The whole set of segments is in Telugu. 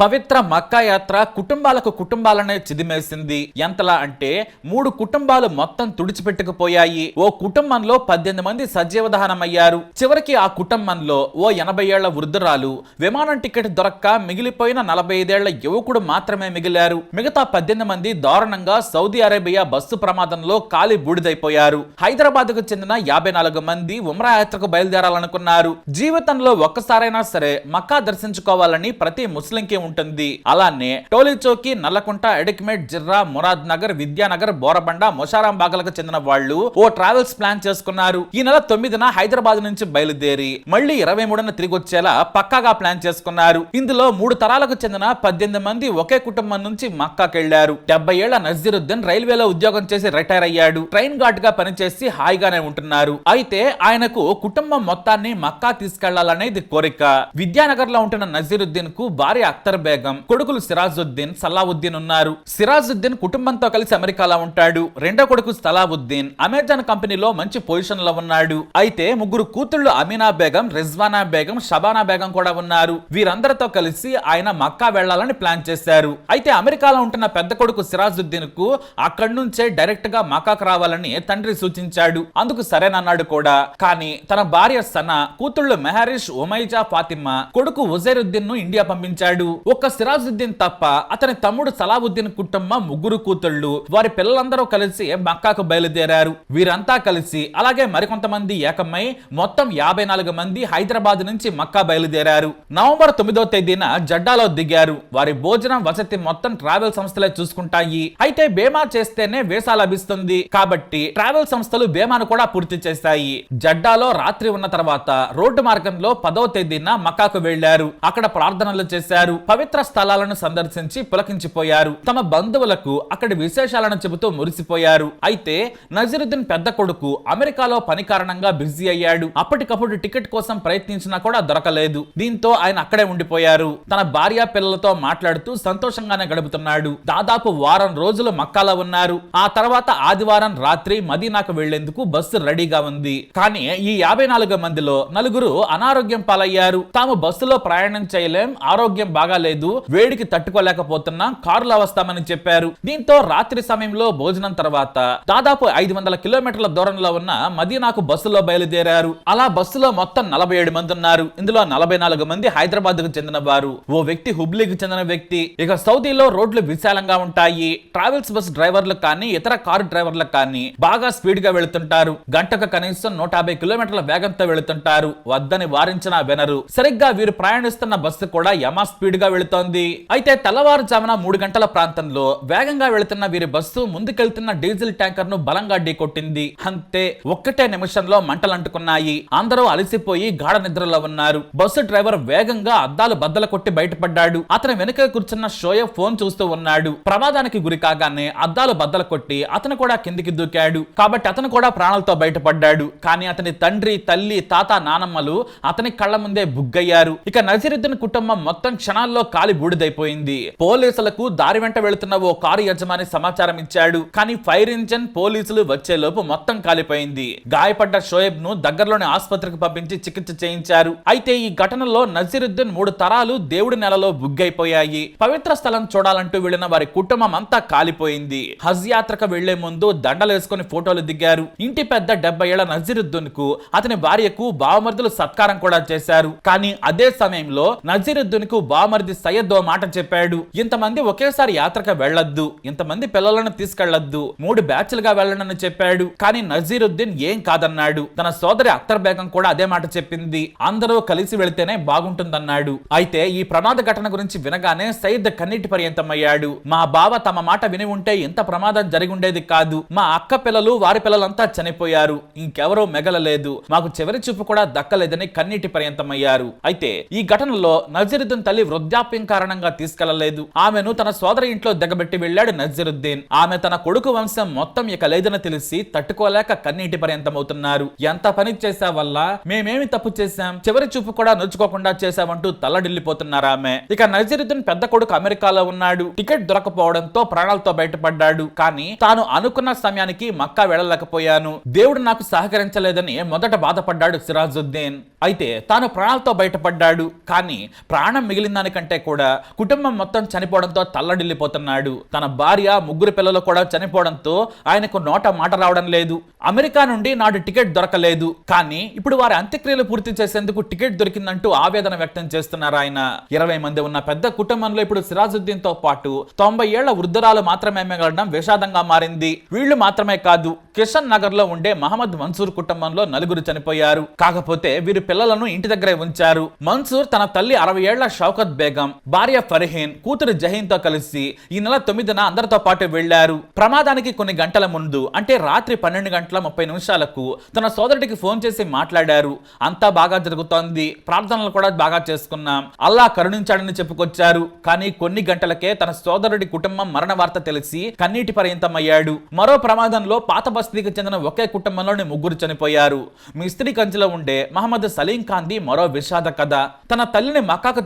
పవిత్ర మక్కా యాత్ర కుటుంబాలకు కుటుంబాలనే చిదిమేసింది. ఎంతలా అంటే మూడు కుటుంబాలు మొత్తం తుడిచిపెట్టుకుపోయాయి. ఓ కుటుంబంలో పద్దెనిమిది మంది సజీవదహనమయ్యారు. చివరికి ఆ కుటుంబంలో ఓ ఎనభై ఏళ్ళ వృద్ధురాలు విమానం టికెట్ దొరక్క మిగిలిపోయిన నలభై ఐదేళ్ళ యువకుడు మాత్రమే మిగిలారు. మిగతా పద్దెనిమిది మంది దారుణంగా సౌదీ అరేబియా బస్సు ప్రమాదంలో కాలి బూడిదైపోయారు. హైదరాబాద్కు చెందిన యాభై నాలుగు మంది ఉమ్రా యాత్రకు బయలుదేరాలనుకున్నారు. జీవితంలో ఒక్కసారైనా సరే మక్కా దర్శించుకోవాలని ప్రతి ముస్లింకి ఉంటుంది. అలానే టోలిచోకి నల్లకుంట ఎడిక్మేట్ జిర్రా మురాద్ నగర్ విద్యానగర్ బోరబండ మొషారాం బాగలకు చెందిన వాళ్ళు ఓ ట్రావెల్స్ ప్లాన్ చేసుకున్నారు. ఈ నెల తొమ్మిదిన హైదరాబాద్ నుంచి బయలుదేరి మళ్ళీ ఇరవై మూడున తిరిగి వచ్చేలా పక్కాగా ప్లాన్ చేసుకున్నారు. ఇందులో మూడు తరాలకు చెందిన పద్దెనిమిది మంది ఒకే కుటుంబం నుంచి మక్కాకెళ్ళారు. డెబ్బై ఏళ్ళ నజీరుద్దీన్ రైల్వేలో ఉద్యోగం చేసి రిటైర్ అయ్యాడు. ట్రైన్ గార్డ్గా పనిచేసి హాయిగానే ఉంటున్నారు. అయితే ఆయనకు కుటుంబం మొత్తాన్ని మక్కా తీసుకెళ్ళాలనేది కోరిక. విద్యానగర్లో ఉంటున్న నజీరుద్దీన్కు భార్య అఖ్తర్ బేగం కొడుకులు సిరాజుద్దీన్ సలావుద్దీన్ ఉన్నారు. సిరాజుద్దీన్ కుటుంబంతో కలిసి అమెరికాలో ఉంటాడు. రెండో కొడుకు సలావుద్దీన్ అమెజాన్ కంపెనీలో మంచి పొజిషన్లో ఉన్నాడు. అయితే ముగ్గురు కూతుళ్ళు అమీనా బేగం రిజ్వానా బేగం షబానా బేగం కూడా ఉన్నారు. వీరందరితో కలిసి ఆయన మక్కా వెళ్ళాలని ప్లాన్ చేశారు. అయితే అమెరికాలో ఉంటున్న పెద్ద కొడుకు సిరాజుద్దీన్కు అక్కడి నుంచే డైరెక్ట్గా మక్కాకు రావాలని తండ్రి సూచించాడు. అందుకు సరేనన్నాడు కూడా. కానీ తన భార్య సనా కూతుళ్ళు మెహరిష్ ఉమైజా ఫాతిమా కొడుకు ఉజైరుద్దీన్ను ఇండియా పంపించాడు. ఒక్క సిరాజుద్దీన్ తప్ప అతని తమ్ముడు సలావుద్దీన్ కుటుంబం ముగ్గురు కూతుళ్ళు వారి పిల్లలందరూ కలిసి మక్కాకు బయలుదేరారు. వీరంతా కలిసి అలాగే మరికొంతమంది ఏకమై మొత్తం యాభై నాలుగు మంది హైదరాబాద్ నుంచి మక్కా బయలుదేరారు. నవంబర్ తొమ్మిదో తేదీన జడ్డాలో దిగారు. వారి భోజనం వసతి మొత్తం ట్రావెల్ సంస్థలే చూసుకుంటాయి. అయితే బీమా చేస్తేనే వీసా లభిస్తుంది. కాబట్టి ట్రావెల్ సంస్థలు బీమాను కూడా పూర్తి చేశాయి. జడ్డాలో రాత్రి ఉన్న తర్వాత రోడ్డు మార్గంలో పదో తేదీన మక్కాకు వెళ్ళారు అక్కడ ప్రార్థనలు చేశారు. పవిత్ర స్థలాలను సందర్శించి పులకించిపోయారు. తమ బంధువులకు అక్కడి విశేషాలను చెబుతూ మురిసిపోయారు. అయితే నజరుద్దీన్ పెద్ద కొడుకు అమెరికాలో పని కారణంగా బిజీ అయ్యాడు. అప్పటికప్పుడు టికెట్ కోసం ప్రయత్నించినా కూడా దొరకలేదు. దీంతో ఆయన అక్కడే ఉండిపోయారు. తన భార్య పిల్లలతో మాట్లాడుతూ సంతోషంగానే గడుపుతున్నాడు. దాదాపు వారం రోజులు మక్కాలో ఉన్నారు. ఆ తర్వాత ఆదివారం రాత్రి మదీనాకు వెళ్ళేందుకు బస్సు రెడీగా ఉంది. కానీ ఈ యాభై నాలుగు మందిలో నలుగురు అనారోగ్యం పాలయ్యారు. తాము బస్సులో ప్రయాణం చేయలేం ఆరోగ్యం బాగా బాగాలేదు వేడికి తట్టుకోలేకపోతున్నా కారులో వస్తామని చెప్పారు. దీంతో రాత్రి సమయంలో భోజనం తర్వాత దాదాపు ఐదు వందల కిలోమీటర్ల దూరంలో ఉన్న మదీనాకు బస్సులో బయలుదేరారు. అలా బస్సులో మొత్తం నలభై ఏడు మంది ఉన్నారు. ఇందులో నలభై నాలుగు మంది హైదరాబాద్కు చెందిన వారు ఓ వ్యక్తి హుబ్లీకి చెందిన వ్యక్తి. ఇక సౌదీలో రోడ్లు విశాలంగా ఉంటాయి. ట్రావెల్స్ బస్ డ్రైవర్లు కానీ ఇతర కారు డ్రైవర్లకు కానీ బాగా స్పీడ్గా వెళుతుంటారు. గంటకు కనీసం నూట యాభై కిలోమీటర్ల వేగంతో వెళుతుంటారు. వద్దని వారించినా వినరు. సరిగ్గా వీరు ప్రయాణిస్తున్న బస్సు కూడా యమా స్పీడ్గా వెళుతోంది. అయితే తెల్లవారుజామున మూడు గంటల ప్రాంతంలో వేగంగా వెళుతున్న వీరి బస్సు ముందుకెళ్తున్న డీజిల్ ట్యాంకర్ను బలంగా ఢీకొట్టింది. అంతే ఒక్కటే నిమిషంలో మంటలంటుకున్నాయి. అందరూ అలసిపోయి గాఢ నిద్రలో ఉన్నారు. బస్సు డ్రైవర్ వేగంగా అద్దాలు బద్దలు కొట్టి బయటపడ్డాడు. అతని వెనుక కూర్చున్న షోయబ్ ఫోన్ చూస్తూ ఉన్నాడు. ప్రమాదానికి గురి కాగానే అద్దాలు బద్దలు కొట్టి అతను కూడా కిందికి దూకాడు. కాబట్టి అతను కూడా ప్రాణాలతో బయటపడ్డాడు. కానీ అతని తండ్రి తల్లి తాత నానమ్మలు అతని కళ్ళ ముందే బుగ్గయ్యారు. ఇక నజీరుద్దీన్ కుటుంబం మొత్తం క్షణాల్లో కాలి బూడిదైపోయింది. పోలీసులకు దారి వెంట వెళుతున్న ఓ కారు యజమాని సమాచారం ఇచ్చాడు. కానీ ఫైర్ ఇంజన్ పోలీసులు వచ్చేలోపు మొత్తం కాలిపోయింది. గాయపడ్డ షోయబ్ను దగ్గరలోని ఆసుపత్రికి పంపించి చికిత్స చేయించారు. అయితే ఈ ఘటనలో నజీరుద్దీన్ మూడు తరాలు దేవుడి నెలలో బుగ్గైపోయాయి. పవిత్ర స్థలం చూడాలంటూ వెళ్ళిన వారి కుటుంబం అంతా కాలిపోయింది. హజ్ యాత్రకు వెళ్ళే ముందు దండలేసుకుని ఫోటోలు దిగారు. ఇంటి పెద్ద డెబ్బై ఏళ్ళ నజీరుద్దీన్కు అతని భార్యకు బావమరుదులు సత్కారం కూడా చేశారు. కానీ అదే సమయంలో నజీరుద్దీన్కు బావమర్ది సయ్యద్ ఓ మాట చెప్పాడు. ఇంతమంది ఒకేసారి యాత్రకు వెళ్ళొద్దు ఇంతమంది పిల్లలను తీసుకెళ్ళొద్దు మూడు బ్యాచ్లుగా వెళ్ళనని చెప్పాడు. కానీ నజీరుద్దీన్ ఏం కాదన్నాడు. తన సోదరి అఖ్తర్ బేగం కూడా అదే మాట చెప్పింది. అందరూ కలిసి వెళితేనే బాగుంటుందన్నాడు. అయితే ఈ ప్రమాద ఘటన గురించి వినగానే సయ్యద్ కన్నీటి పర్యంతమయ్యాడు. మా బావ తమ మాట విని ఉంటే ఇంత ప్రమాదం జరిగి ఉండేది కాదు. మా అక్క పిల్లలు వారి పిల్లలంతా చనిపోయారు. ఇంకెవరో మెగలలేదు. మాకు చివరి చూపు కూడా దక్కలేదని కన్నీటి పర్యంతమయ్యారు. అయితే ఈ ఘటనలో నజీరుద్దీన్ తల్లి కిడ్నాపింగ్ కారణంగా తీసుకెళ్ళలేదు. ఆమెను తన సోదరి ఇంట్లో దిగబెట్టి వెళ్ళాడు నజరుద్దీన్. ఆమె తన కొడుకు వంశం మొత్తం ఇక లేదని తెలిసి తట్టుకోలేక కన్నీటి పర్యంతమవుతున్నారు. ఎంత పని చేసా వల్ల మేమేమి తప్పు చేశాం? చివరి చూపు కూడా నొచ్చుకోకుండా చేశామంటూ తల్లడిల్లిపోతున్నారు ఆమె. ఇక నజరుద్దీన్ పెద్ద కొడుకు అమెరికాలో ఉన్నాడు. టికెట్ దొరకపోవడంతో ప్రాణాలతో బయటపడ్డాడు. కానీ తాను అనుకున్న సమయానికి మక్కా వెళ్ళలేకపోయాను. దేవుడు నాకు సహకరించలేదని మొదట బాధపడ్డాడు సిరాజుద్దీన్. అయితే తాను ప్రాణాలతో బయటపడ్డాడు. కానీ ప్రాణం మిగిలిన దానికంటే కంటే కూడా కుటుంబం మొత్తం చనిపోవడంతో తల్లడిల్లిపోతున్నాడు. తన భార్య ముగ్గురు పిల్లలు కూడా చనిపోవడంతో ఆయనకు నోట మాట రావడం లేదు. అమెరికా నుండి నాడు టికెట్ దొరకలేదు. కానీ ఇప్పుడు వారి అంత్యక్రియలు పూర్తి చేసేందుకు టికెట్ దొరికిందంటూ ఆవేదన వ్యక్తం చేస్తున్నారు ఆయన. ఇరవై మంది ఉన్న పెద్ద కుటుంబంలో ఇప్పుడు సిరాజుద్దీన్తో పాటు తొంభై ఏళ్ళ వృద్ధురాలు మాత్రమే మిగలడం విషాదంగా మారింది. వీళ్ళు మాత్రమే కాదు కిషన్ నగర్లో ఉండే మహమ్మద్ మన్సూర్ కుటుంబంలో నలుగురు చనిపోయారు. కాకపోతే వీరి పిల్లలను ఇంటి దగ్గరే ఉంచారు. మన్సూర్ తన తల్లి అరవై ఏళ్ళ షౌకత్ బేగం భార్య ఫర్హీన్ కూతురు జహీన్తో కలిసి ఈ నెల తొమ్మిదిన అందరితో పాటు వెళ్ళారు ప్రమాదానికి కొన్ని గంటల ముందు అంటే రాత్రి పన్నెండు గంటల ముప్పై నిమిషాలకు తన సోదరుడికి ఫోన్ చేసి మాట్లాడారు. అంతా బాగా జరుగుతోంది. ప్రార్థనలు కూడా బాగా చేసుకున్నాం. అల్లా కరుణించాడని చెప్పుకొచ్చారు. కానీ కొన్ని గంటలకే తన సోదరుడి కుటుంబం మరణ వార్త తెలిసి కన్నీటి పర్యంతమయ్యాడు. మరో ప్రమాదంలో పాత బస్తీకి చెందిన ఒకే కుటుంబంలోని ముగ్గురు చనిపోయారు. మిస్త్రీ కంచిలో ఉండే మహమ్మద్ సలీం ఖాన్ది మరో విషాద కథ. తన తల్లిని మక్కాకు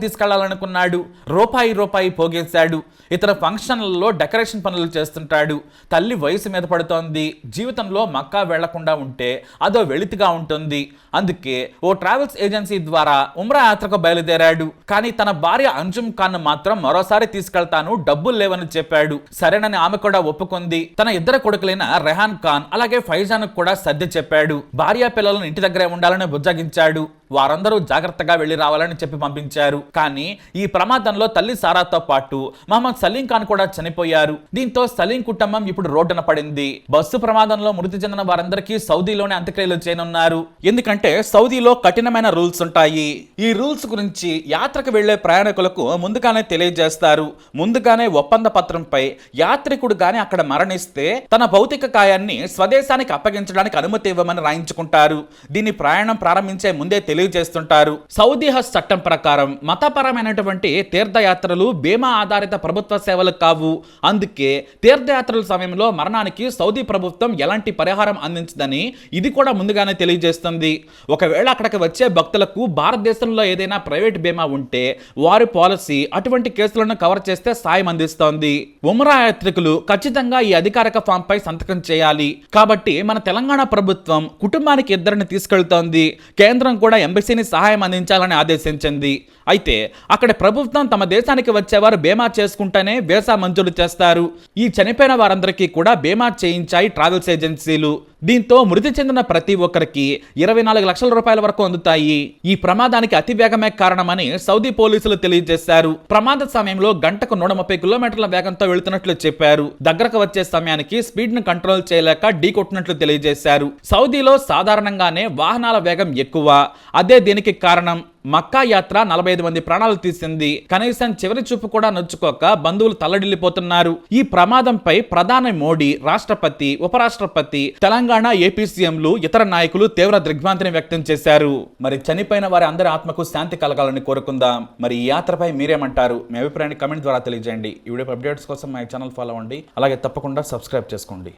అన్నాడు రూపాయి రూపాయి పోగేశాడు. ఇతర ఫంక్షన్లలో డెకరేషన్ పనులు చేస్తుంటాడు. తల్లి వయసు మీద పడుతోంది. జీవితంలో మక్కా వెళ్ళకుండా ఉంటే అదో వెళితిగా ఉంటుంది. అందుకే ఓ ట్రావెల్స్ ఏజెన్సీ ద్వారా ఉమ్రా యాత్రకు బయలుదేరాడు. కానీ తన భార్య అంజుమ్ ఖాన్ మాత్రం మరోసారి తీసుకెళ్తాను డబ్బులు లేవని చెప్పాడు. సరేనని ఆమె కూడా ఒప్పుకుంది. తన ఇద్దరు కొడుకులైన రెహాన్ ఖాన్ అలాగే ఫైజాన్ కూడా సర్ది చెప్పాడు. భార్య పిల్లలను ఇంటి దగ్గరే ఉండాలని బుజ్జగించాడు. వారందరూ జాగ్రత్తగా వెళ్ళి రావాలని చెప్పి పంపించారు. కానీ ఈ ప్రమాదంలో తల్లి సారాతో పాటు మహమ్మద్ సలీం ఖాన్ కూడా చనిపోయారు. దీంతో సలీం కుటుంబం ఇప్పుడు రోడ్డున పడింది. బస్సు ప్రమాదంలో మృతి చెందిన వారందరికీ సౌదీలోనే అంత్యక్రియలు చేయనున్నారు. ఎందుకంటే సౌదీలో కఠినమైన రూల్స్ ఉంటాయి. ఈ రూల్స్ గురించి యాత్రకు వెళ్ళే ప్రయాణికులకు ముందుగానే తెలియజేస్తారు. ముందుగానే ఒప్పంద పత్రంపై యాత్రికుడు గాని అక్కడ మరణిస్తే తన భౌతిక కాయాన్ని స్వదేశానికి అప్పగించడానికి అనుమతి ఇవ్వమని రాయించుకుంటారు. దీని ప్రయాణం ప్రారంభించే ముందే తెలియజేస్తుంటారు సౌదీ హజ్ చట్టం ప్రకారం మతపరమైనటువంటి తీర్థయాత్రలు బీమా ఆధారిత ప్రభుత్వ సేవలు కావు. అందుకే తీర్థయాత్రల సమయంలో మరణానికి సౌదీ ప్రభుత్వం ఎలాంటి పరిహారం అందించదని ఇది కూడా ముందుగానే తెలియజేస్తుంది. ఒకవేళ అక్కడికి వచ్చే భక్తులకు భారతదేశంలో ఏదైనా ప్రైవేట్ బీమా ఉంటే వారి పాలసీ అటువంటి కేసులను కవర్ చేస్తే సాయం అందిస్తోంది. ఉమరా యాత్రికులు ఖచ్చితంగా ఈ అధికారిక ఫామ్ పై సంతకం చేయాలి. కాబట్టి మన తెలంగాణ ప్రభుత్వం కుటుంబానికి ఇద్దరిని తీసుకెళ్తోంది. కేంద్రం కూడా ఎంబసీని సహాయం అందించాలని ఆదేశించింది. అయితే అక్కడ ప్రభుత్వం తమ దేశానికి వచ్చేవారు బీమా చేసుకుంటేనే వీసా మంజూరు చేస్తారు. ఈ చనిపోయిన వారందరికీ కూడా బీమా చేయించాయి ట్రావెల్స్ ఏజెన్సీలు. దీంతో మృతి చెందిన ప్రతి ఒక్కరికి ఇరవై నాలుగు లక్షల రూపాయల వరకు అందుతాయి. ఈ ప్రమాదానికి అతి వేగమే కారణమని సౌదీ పోలీసులు తెలియజేశారు. ప్రమాద సమయంలో గంటకు నూట ముప్పై కిలోమీటర్ల వేగంతో వెళుతున్నట్లు చెప్పారు. దగ్గరకు వచ్చే సమయానికి స్పీడ్ను కంట్రోల్ చేయలేక ఢీ కొట్టినట్లు తెలియజేశారు. సౌదీలో సాధారణంగానే వాహనాల వేగం ఎక్కువ. అదే దీనికి కారణం. మక్కా యాత్ర నలభై ఐదు మంది ప్రాణాలు తీసింది. కనీసం చివరి చూపు కూడా నొచ్చుకోక బంధువులు తల్లడిల్లిపోతున్నారు. ఈ ప్రమాదంపై ప్రధాని మోడీ రాష్ట్రపతి ఉపరాష్ట్రపతి తెలంగాణ ఏపీ సీఎంలు ఇతర నాయకులు తీవ్ర దిగ్భ్రాంతిని వ్యక్తం చేశారు. మరి చనిపోయిన వారి అందరి ఆత్మకు శాంతి కలగాలని కోరుకుందాం. మరి ఈ యాత్రపై మీరేమంటారు? మీ అభిప్రాయాన్ని కమెంట్ ద్వారా తెలియజేయండి. ఈ వీడియో అప్డేట్స్ కోసం మా ఛానల్ ఫాలో అవ్వండి. అలాగే తప్పకుండా సబ్స్క్రైబ్ చేసుకోండి.